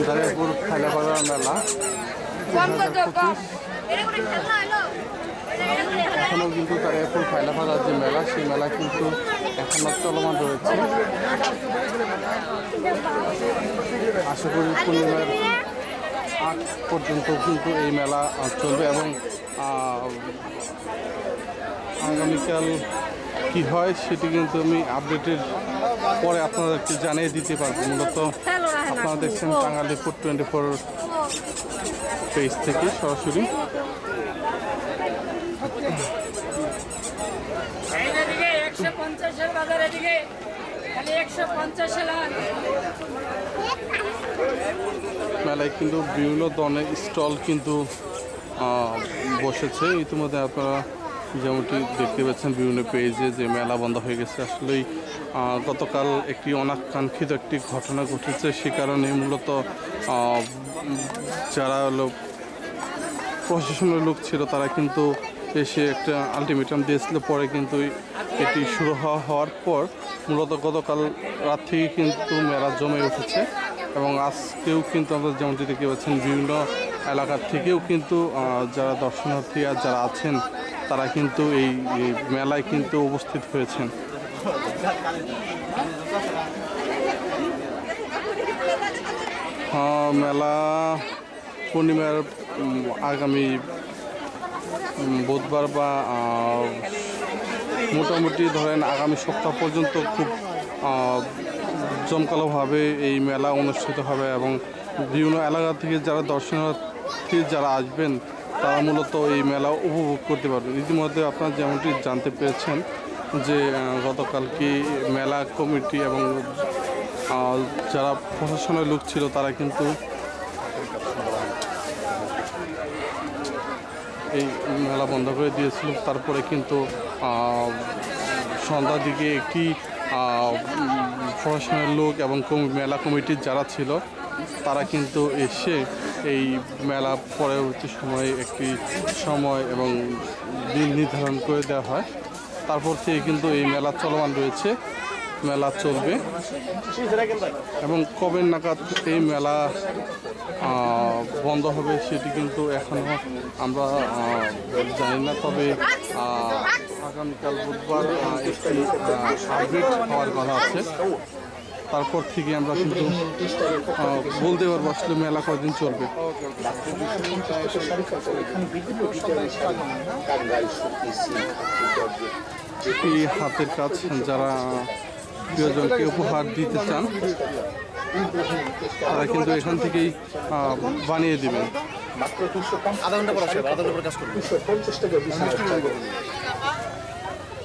মেলা এটা করে খেলনা হলো এখনও কিন্তু দারিয়াপুর খাইলাপাড়ার যে মেলা, সেই মেলা কিন্তু এখনও চলমান রয়েছে। আশা করি পূর্ণিমার আগ পর্যন্ত কিন্তু এই মেলা চলবে এবং আগামীকাল কি হয় সেটি কিন্তু আমি আপডেটের পরে আপনাদেরকে জানিয়ে দিতে পারব। মূলত আপনারা দেখছেন বাঙালিপুর টোয়েন্টি ফোর পেজ থেকে সরাসরি। একশো পঞ্চাশের বাজার এদিকে। একশো পঞ্চাশে মেলায় কিন্তু বিভিন্ন ধরনের স্টল কিন্তু বসেছে। ইতিমধ্যে আপনারা যেমনটি দেখতে পাচ্ছেন, বিভিন্ন পেজে যে মেলা বন্ধ হয়ে গেছে। আসলেই গতকাল একটি অনাকাঙ্ক্ষিত একটি ঘটনা ঘটেছে। সে কারণে মূলত যারা লোক, প্রশাসনের লোক ছিল, তারা কিন্তু এসে একটা আলটিমেটাম দিয়েছিল। পরে কিন্তু এটি শুরু হওয়া, হওয়ার পর মূলত গতকাল রাত থেকে কিন্তু মেলা জমে উঠেছে। এবং আজকেও কিন্তু আমরা যেমনটি দেখতে পাচ্ছেন, বিভিন্ন এলাকার থেকেও কিন্তু যারা দর্শনার্থী আর যারা আছেন তারা কিন্তু এই মেলায় কিন্তু উপস্থিত হয়েছেন। হ্যাঁ, মেলা পূর্ণিমার আগামী বুধবার বা মোটামুটি ধরেন আগামী সপ্তাহ পর্যন্ত খুব জমকালোভাবে এই মেলা অনুষ্ঠিত হবে এবং বিভিন্ন এলাকা থেকে যারা দর্শনার্থী যারা আসবেন তারা মূলত এই মেলা উপভোগ করতে পারবেন ইতিমধ্যে আপনারা যেমনটি জানতে পেরেছেন যে গতকালকে মেলা কমিটি এবং যারা প্রশাসনের লোক ছিল তারা কিন্তু এই মেলা বন্ধ করে দিয়েছিল। তারপরে কিন্তু সন্ধ্যার দিকে একটি প্রশাসনের লোক এবং মেলা কমিটির যারা ছিল তারা কিন্তু এসে এই মেলা পরবর্তী সময়ে একটি সময় এবং দিন নির্ধারণ করে দেওয়া হয়। তারপর থেকে কিন্তু এই মেলা চলমান রয়েছে, মেলা চলবে। এবং কবে নাগাদ এই মেলা বন্ধ হবে সেটি কিন্তু এখনও আমরা জানি না। তবে আগামীকাল বুধবার একটি আপডেট হওয়ার কথা আছে। তারপর থেকে আমরা কিন্তু বলতে পারব আসলে মেলা কয়দিন চলবে। এই হাতের কাজ, যারা প্রিয়জনকে উপহার দিতে চান, তারা কিন্তু এখান থেকেই বানিয়ে দিবেন। আধা ঘণ্টা পর আসবে, আধা ঘণ্টা পর কাজ করবে।